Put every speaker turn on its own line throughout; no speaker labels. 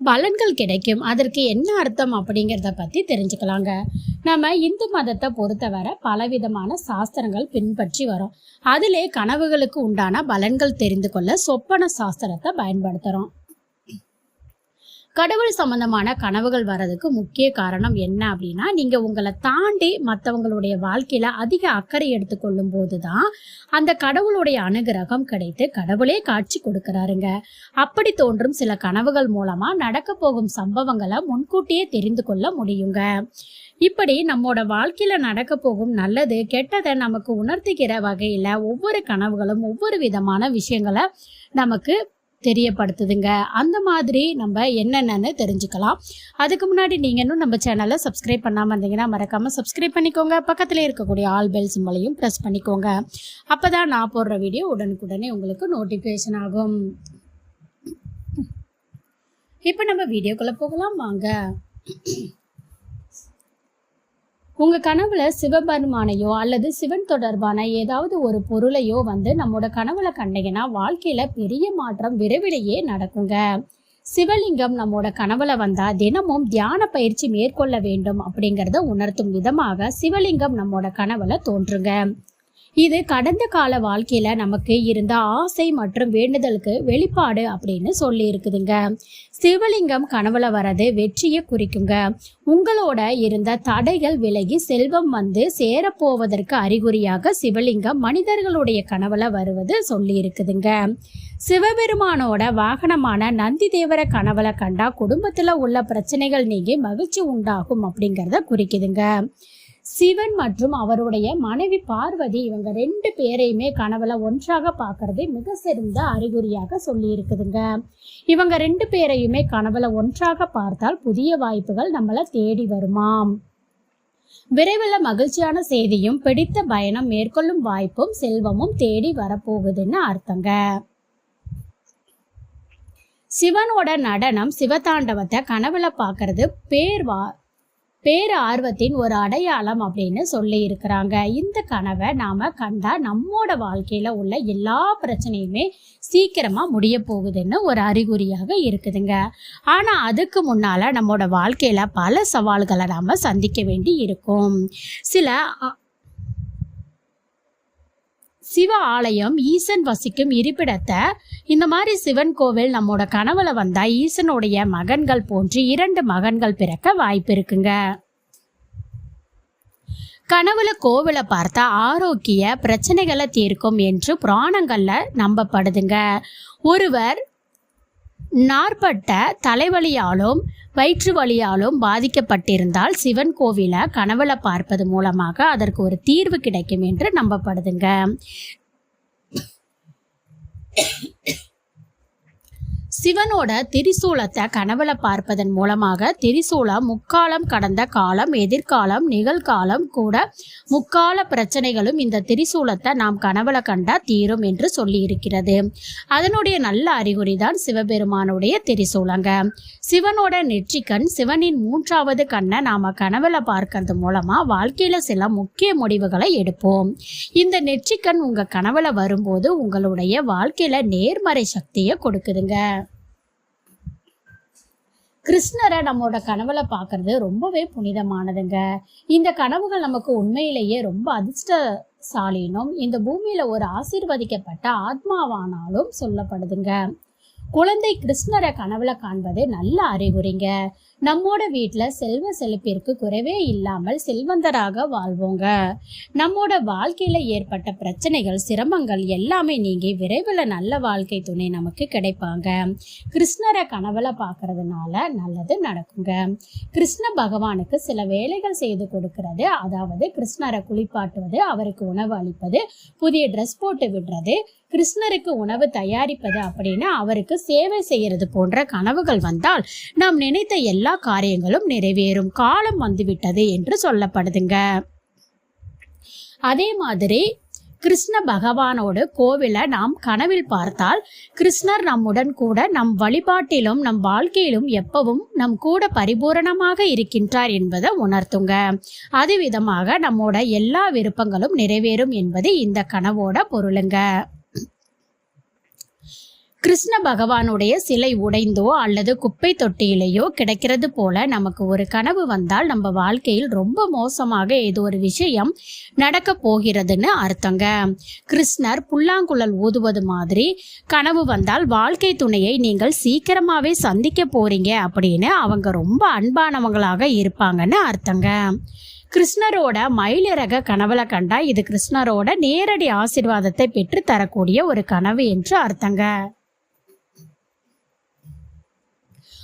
பலன்கள் கிடைக்கும். அதற்கு என்ன அர்த்தம் அப்படிங்கிறத பற்றி தெரிஞ்சுக்கலாங்க. நம்ம இந்து மதத்தை பொறுத்தவரை பலவிதமான சாஸ்திரங்கள் பின்பற்றி வரோம். அதிலே கனவுகளுக்கு உண்டான பலன்கள் தெரிந்து கொள்ள சொப்பன சாஸ்திரத்தை பயன்படுத்துகிறோம் கடவுள் சம்பந்தமான கனவுகள் வர்றதுக்கு முக்கிய காரணம் என்ன அப்படின்னா நீங்க உங்களை தாண்டி மற்றவங்களுடைய வாழ்க்கையில அதிக அக்கறை எடுத்துக்கொள்ளும் போதுதான் அந்த கடவுளுடைய அனுகிரகம் கிடைத்து கடவுளே காட்சி கொடுக்குறாருங்க. அப்படி தோன்றும் சில கனவுகள் மூலமா நடக்க போகும் சம்பவங்களை முன்கூட்டியே தெரிந்து கொள்ள முடியுங்க. இப்படி நம்மோட வாழ்க்கையில நடக்க போகும் நல்லது கெட்டதை நமக்கு உணர்த்துகிற வகையில ஒவ்வொரு கனவுகளும் ஒவ்வொரு விதமான விஷயங்களை நமக்கு தெரியப்படுத்துதுங்க. அந்த மாதிரி நம்ம என்னென்னு தெரிஞ்சுக்கலாம். அதுக்கு முன்னாடி நீங்கள் இன்னும் நம்ம சேனலை சப்ஸ்கிரைப் பண்ணாமல் இருந்தீங்கன்னா மறக்காமல் சப்ஸ்கிரைப் பண்ணிக்கோங்க. பக்கத்தில் இருக்கக்கூடிய ஆல் பெல் சிம்பளையும் ப்ரெஸ் பண்ணிக்கோங்க. அப்போ தான் நான் போடுற வீடியோ உடனுக்குடனே உங்களுக்கு நோட்டிஃபிகேஷன் ஆகும். இப்போ நம்ம வீடியோக்குள்ளே போகலாம். வாங்க. உங்க கனவுல சிவபெருமானையோ அல்லது சிவன் தொடர்பான ஏதாவது ஒரு பொருளையோ வந்து நம்மோட கனவுல கண்டீங்கன்னா வாழ்க்கையில பெரிய மாற்றம் விரைவிலேயே நடக்குங்க. சிவலிங்கம் நம்மோட கனவுல வந்தா தினமும் தியான பயிற்சி மேற்கொள்ள வேண்டும் அப்படிங்கறத உணர்த்தும் விதமாக சிவலிங்கம் நம்மோட கனவுல தோன்றுங்க. இது கடந்த கால வாழ்க்கையில நமக்கு இருந்த ஆசை மற்றும் வேண்டுதலுக்கு வெளிப்பாடு அப்படின்னு சொல்லி இருக்குதுங்க. சிவலிங்கம் கனவுல வரது வெற்றியை குறிக்குங்க. உங்களோட இருந்த தடைகள் விலகி செல்வம் வந்து சேரப்போவதற்கு அறிகுறியாக சிவலிங்கம் மனிதர்களுடைய கனவுல வருவது சொல்லி இருக்குதுங்க. சிவபெருமானோட வாகனமான நந்தி தேவர கனவுல கண்டா குடும்பத்துல உள்ள பிரச்சனைகள் நீங்கி மகிழ்ச்சி உண்டாகும் அப்படிங்கறத குறிக்குதுங்க. சிவன் மற்றும் அவருடைய மனைவி பார்வதி இவங்க ரெண்டு பேரையுமே கனவுல ஒன்றாக பார்க்கறது மிக சிறந்த அறிகுறியாக சொல்லி இருக்குதுங்க இவங்க ரெண்டு பேரையுமே கனவுல ஒன்றாக பார்த்தால் புதிய வாய்ப்புகள் நம்மள தேடி வருமாம் விரைவில் மகிழ்ச்சியான செய்தியும் பிடித்த பயணம் மேற்கொள்ளும் வாய்ப்பும் செல்வமும் தேடி வரப்போகுதுன்னு அர்த்தங்க. சிவனோட நடனம் சிவதாண்டவத்தை கனவுல பார்க்கறது பேர் வா பேர் ஆர்வத்தின் ஒரு அடையாளம் அப்படின்னு சொல்லி இருக்கிறாங்க இந்த கனவை நாம கண்டா நம்மோட வாழ்க்கையில உள்ள எல்லா பிரச்சனையுமே சீக்கிரமா முடிய போகுதுன்னு ஒரு அறிகுறியாக இருக்குதுங்க. ஆனா அதுக்கு முன்னால நம்மோட வாழ்க்கையில பல சவால்களை நாம சந்திக்க வேண்டி இருக்கும். சில சிவ ஆலயம் ஈசன் வசிக்கும் இருப்பிடத்தை இந்த மாதிரி சிவன் கோவில் நம்மோட கனவுல வந்தா ஈசனுடைய மகன்கள் போன்று இரண்டு மகன்கள் பிறக்க வாய்ப்பு இருக்குங்க. கனவுல கோவிலை பார்த்தா ஆரோக்கிய பிரச்சனைகளை தீர்க்கும் என்று புராணங்கள்ல நம்பப்படுதுங்க. ஒருவர் நாற்பட்ட தலைவலியாலும் வயிற்று வலியாலும் பாதிக்கப்பட்டிருந்தால் சிவன் கோவிலை கனவுல பார்ப்பது மூலமாக அதற்கு ஒரு தீர்வு கிடைக்கும் என்று நம்பப்படுதுங்க. சிவனோட திரிசூலத்தை கனவுல பார்ப்பதன் மூலமாக திரிசூலம் முக்காலம் கடந்த காலம் எதிர்காலம் நிகழ்காலம் கூட முக்கால பிரச்சனைகளும் இந்த திரிசூலத்தை நாம் கனவுல கண்டா தீரும் என்று சொல்லி இருக்கிறது அதனுடைய நல்ல அறிகுறி தான் சிவபெருமானுடைய திரிசூலங்க. சிவனோட நெற்றிக்கண் சிவனின் மூன்றாவது கண்ணை நாம கனவுல பார்க்கறது மூலமா வாழ்க்கையில சில முக்கிய முடிவுகளை எடுப்போம். இந்த நெற்றிக்கண் உங்க கனவுல வரும்போது உங்களுடைய வாழ்க்கையில நேர்மறை சக்தியை கொடுக்குதுங்க. கிருஷ்ணரை நம்மளோட கனவுல பார்க்கறது ரொம்பவே புனிதமானதுங்க. இந்த கனவுகள் நமக்கு உண்மையிலேயே ரொம்ப அதிர்ஷ்டசாலினும் இந்த பூமியில ஒரு ஆசீர்வதிக்கப்பட்ட ஆத்மாவானாலும் சொல்லப்படுதுங்க. குழந்தை கிருஷ்ணரை கனவுல காண்பது நல்ல அறிகுறிங்க. நம்மோட வீட்டில் செல்வ செழிப்பிற்கு குறைவே இல்லாமல் செல்வந்தராக வாழ்வோங்க. நம்மோட வாழ்க்கையில ஏற்பட்ட பிரச்சனைகள் சிரமங்கள் எல்லாமே நீங்கி விரைவில் நல்ல வாழ்க்கை துணை நமக்கு கிடைப்பாங்க. கிருஷ்ணரை கனவுல பார்க்கறதுனால நல்லது நடக்குங்க. கிருஷ்ண பகவானுக்கு சில வேலைகள் செய்து கொடுக்கறது. அதாவது கிருஷ்ணரை குளிப்பாட்டுவது அவருக்கு உணவு அளிப்பது புதிய ட்ரெஸ் போட்டு விடுறது கிருஷ்ணருக்கு உணவு தயாரிப்பது அப்படின்னு அவருக்கு சேவை செய்யறது போன்ற கனவுகள் வந்தால் நாம் நினைத்த எல்லா காரியங்களும் நிறைவேறும். காலம் வந்துவிட்டது என்று சொல்லப்படுதுங்க. அதே மாதிரி கிருஷ்ண பகவானோடு கோவிலை நாம் கனவில் பார்த்தால் கிருஷ்ணர் நம்முடன் கூட நம் வழிபாட்டிலும் நம் வாழ்க்கையிலும் எப்பவும் நம் கூட பரிபூரணமாக இருக்கின்றார் என்பதை உணர்த்துங்க. அது விதமாக நம்மோட எல்லா விருப்பங்களும் நிறைவேறும் என்பது இந்த கனவோட பொருளுங்க. கிருஷ்ண பகவானுடைய சிலை உடைந்தோ அல்லது குப்பை தொட்டியிலேயோ கிடைக்கிறது போல நமக்கு ஒரு கனவு வந்தால் நம்ம வாழ்க்கையில் ரொம்ப மோசமாக ஏதோ ஒரு விஷயம் நடக்க போகிறதுன்னு அர்த்தங்க. கிருஷ்ணர் புல்லாங்குழல் ஊதுவது மாதிரி கனவு வந்தால் வாழ்க்கை துணையை நீங்கள் சீக்கிரமாவே சந்திக்க போறீங்க அப்படின்னு அவங்க ரொம்ப அன்பானவங்களாக இருப்பாங்கன்னு அர்த்தங்க. கிருஷ்ணரோட மயிலிறக கனவுல கண்டா இது கிருஷ்ணரோட நேரடி ஆசீர்வாதத்தை பெற்று தரக்கூடிய ஒரு கனவு என்று அர்த்தங்க.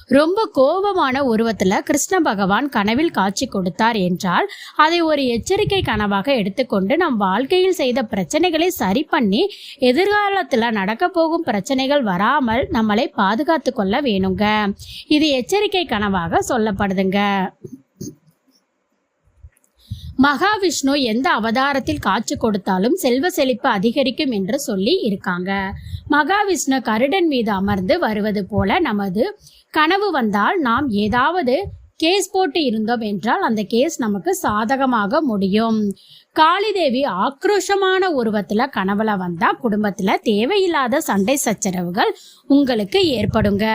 ரொம்ப கோபமான உருவத்துல கிருஷ்ண பகவான் கனவில் காட்சி கொடுத்தார் என்றால் அதை ஒரு எச்சரிக்கை கனவாக எடுத்துக்கொண்டு நம் வாழ்க்கையில் செய்த பிரச்சனைகளை சரி பண்ணி எதிர்காலத்துல நடக்க போகும் பிரச்சனைகள் வராமல் நம்மளை பாதுகாத்து கொள்ள வேணுங்க. இது எச்சரிக்கை கனவாக சொல்லப்படுதுங்க. மகாவிஷ்ணு எந்த அவதாரத்தில் காட்சி கொடுத்தாலும் செல்வ செழிப்பு அதிகரிக்கும் என்று சொல்லி இருக்காங்க. மகாவிஷ்ணு கருடன் மீது அமர்ந்து வருவது போல நமது கனவு வந்தால் நாம் ஏதாவது கேஸ் போட்டு இருந்தோம் என்றால் அந்த கேஸ் நமக்கு சாதகமாக முடியும். காளிதேவி ஆக்ரோஷமான உருவத்துல கனவுல வந்தா குடும்பத்துல தேவையில்லாத சண்டை சச்சரவுகள் உங்களுக்கு ஏற்படுங்க.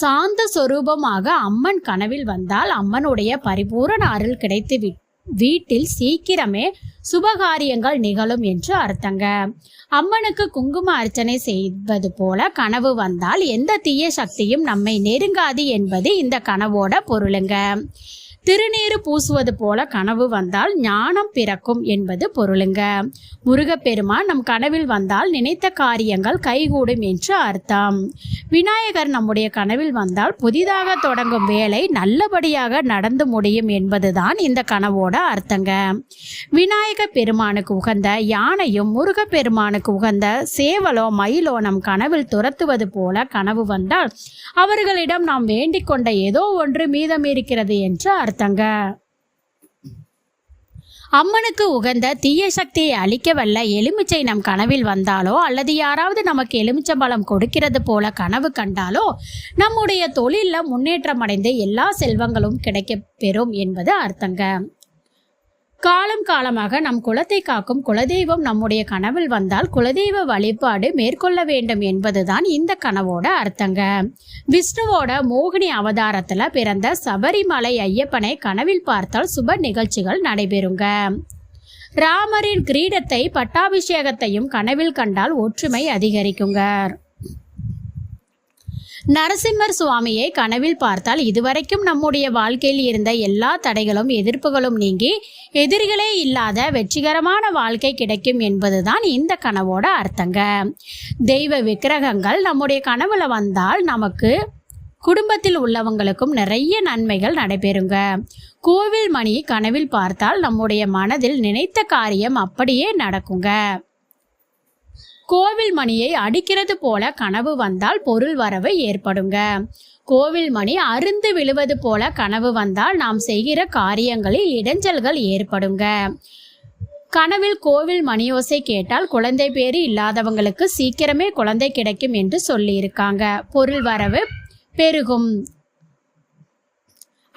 சாந்த சொரூபமாக அம்மன் கனவில் வந்தால் அம்மனுடைய பரிபூரண அருள் கிடைத்து விட்டு வீட்டில் சீக்கிரமே சுபகாரியங்கள் நிகழும் என்று அர்த்தங்க. அம்மனுக்கு குங்கும அர்ச்சனை செய்வது போல கனவு வந்தால் எந்த தீய சக்தியும் நம்மை நெருங்காது என்பது இந்த கனவோட பொருளுங்க. திருநீறு பூசுவது போல கனவு வந்தால் ஞானம் பிறக்கும் என்பது பொருளுங்க. முருகப்பெருமான் நம் கனவில் வந்தால் நினைத்த காரியங்கள் கைகூடும் என்று அர்த்தம். விநாயகர் நம்முடைய கனவில் வந்தால் புதிதாக தொடங்கும் வேலை நல்லபடியாக நடந்து முடியும் என்பதுதான் இந்த கனவோட அர்த்தங்க. விநாயக பெருமானுக்கு உகந்த யானையும் முருகப்பெருமானுக்கு உகந்த சேவலோ மயிலோ நம் கனவில் துரத்துவது போல கனவு வந்தால் அவர்களிடம் நாம் வேண்டிக் கொண்ட ஏதோ ஒன்று மீதம் இருக்கிறது என்று அர்த்தங்க அம்மனுக்கு உகந்த தீய சக்தியை அழிக்க வல்ல எலுமிச்சை நம் கனவில் வந்தாலோ அல்லது யாராவது நமக்கு எலுமிச்சம்பழம் கொடுக்கிறது போல கனவு கண்டாலோ நம்முடைய தொழிலில் முன்னேற்றம் அடைந்து எல்லா செல்வங்களும் கிடைக்க பெறும் என்பது அர்த்தங்க. காலம் காலமாக நம் குலத்தை காக்கும் குலதெய்வம் நம்முடைய கனவில் வந்தால் குலதெய்வ வழிபாடு மேற்கொள்ள வேண்டும் என்பதுதான் இந்த கனவோட அர்த்தங்க. விஷ்ணுவோட மோகினி அவதாரத்துல பிறந்த சபரிமலை ஐயப்பனை கனவில் பார்த்தால் சுப நிகழ்ச்சிகள் நடைபெறுங்க. ராமரின் கிரீடத்தை பட்டாபிஷேகத்தையும் கனவில் கண்டால் ஒற்றுமை அதிகரிக்குங்க. நரசிம்மர் சுவாமியை கனவில் பார்த்தால் இதுவரைக்கும் நம்முடைய வாழ்க்கையில் இருந்த எல்லா தடைகளும் எதிர்ப்புகளும் நீங்கி எதிரிகளே இல்லாத வெற்றிகரமான வாழ்க்கை கிடைக்கும் என்பதுதான் இந்த கனவோட அர்த்தங்க. தெய்வ விக்கிரகங்கள் நம்முடைய கனவுல வந்தால் நமக்கு குடும்பத்தில் உள்ளவங்களுக்கும் நிறைய நன்மைகள் நடைபெறுங்க. கோவில் மணி கனவில் பார்த்தால் நம்முடைய மனதில் நினைத்த காரியம் அப்படியே நடக்குங்க. கோவில் மணியை அடிக்கிறது போல கனவு வந்தால் பொருள் வரவு ஏற்படுங்க. கோவில் மணி அருந்து விழுவது போல கனவு வந்தால் நாம் செய்கிற காரியங்களில் இடைஞ்சல்கள் ஏற்படுங்க. கனவில் கோவில் மணியோசை கேட்டால் குழந்தை பேரு இல்லாதவங்களுக்கு சீக்கிரமே குழந்தை கிடைக்கும் என்று சொல்லியிருக்காங்க. பொருள் வரவு பெருகும்.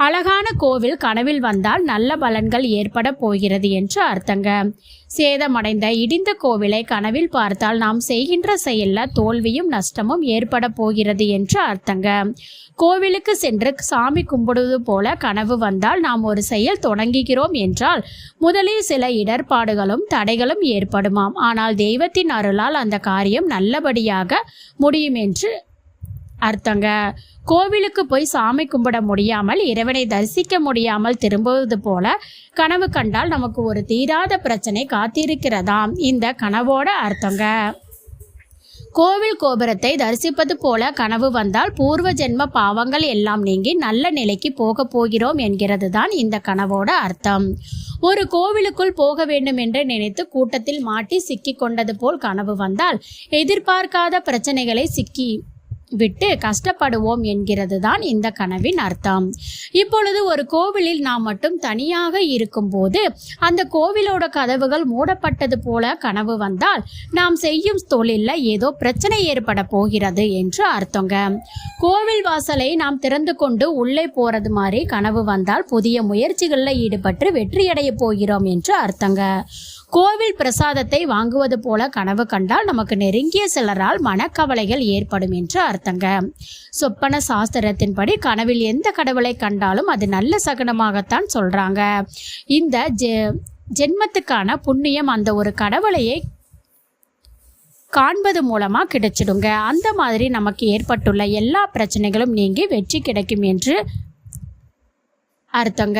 அழகான கோவில் கனவில் வந்தால் நல்ல பலன்கள் ஏற்பட போகிறது என்று அர்த்தங்க. சேதமடைந்த இடிந்த கோவிலை கனவில் பார்த்தால் நாம் செய்கின்ற செயல்ல தோல்வியும் நஷ்டமும் ஏற்பட போகிறது என்று அர்த்தங்க. கோவிலுக்கு சென்று சாமி கும்பிடுவது போல கனவு வந்தால் நாம் ஒரு செயல் தொடங்குகிறோம் என்றால் முதலில் சில இடர்பாடுகளும் தடைகளும் ஏற்படுமாம். ஆனால் தெய்வத்தின் அருளால் அந்த காரியம் நல்லபடியாக முடியும் என்று அர்த்தங்க. கோவிலுக்கு போய் சாமி கும்பிட முடியாமல் இறைவனை தரிசிக்க முடியாமல் திரும்புவது போல கனவு கண்டால் நமக்கு ஒரு தீராத பிரச்சனை காத்திருக்கிறதாம். இந்த கனவோட அர்த்தங்க. கோவில் கோபுரத்தை தரிசிப்பது போல கனவு வந்தால் பூர்வ ஜென்ம பாவங்கள் எல்லாம் நீங்கி நல்ல நிலைக்கு போக போகிறோம் என்கிறது தான் இந்த கனவோட அர்த்தம். ஒரு கோவிலுக்குள் போக வேண்டும் என்று நினைத்து கூட்டத்தில் மாட்டி சிக்கி கொண்டது போல் கனவு வந்தால் எதிர்பார்க்காத பிரச்சனைகளை சிக்கி விட்டு கஷ்டப்படுவோம் என்கிறது தான் இந்த கனவின் அர்த்தம். இப்பொழுது ஒரு கோவிலில் நாம் மட்டும் தனியாக இருக்கும்போது அந்த கோவிலோட கதவுகள் மூடப்பட்டது போல கனவு வந்தால் நாம் செய்யும் தொழிலில் ஏதோ பிரச்சனை ஏற்பட போகிறது என்று அர்த்தங்க. கோவில் வாசலை நாம் திறந்து கொண்டு உள்ளே போறது மாதிரி கனவு வந்தால் புதிய முயற்சிகளில் ஈடுபட்டு வெற்றியடைய போகிறோம் என்று அர்த்தங்க. கோவில் பிரசாதத்தை வாங்குவது போல கனவு கண்டால் நமக்கு நெருங்கிய சிலரால் மனக்கவலைகள் ஏற்படும் என்று அர்த்தங்க சொப்பன சாஸ்திரத்தின்படி கனவில் எந்த கடவுளை கண்டாலும் அது நல்ல சகுனமாகத்தான் சொல்றாங்க. இந்த ஜெ ஜென்மத்துக்கான புண்ணியம் அந்த ஒரு கடவுளையை காண்பது மூலமாக கிடைச்சிடுங்க. அந்த மாதிரி நமக்கு ஏற்பட்டுள்ள எல்லா பிரச்சனைகளும் நீங்கி வெற்றி கிடைக்கும் என்று அர்த்தங்க.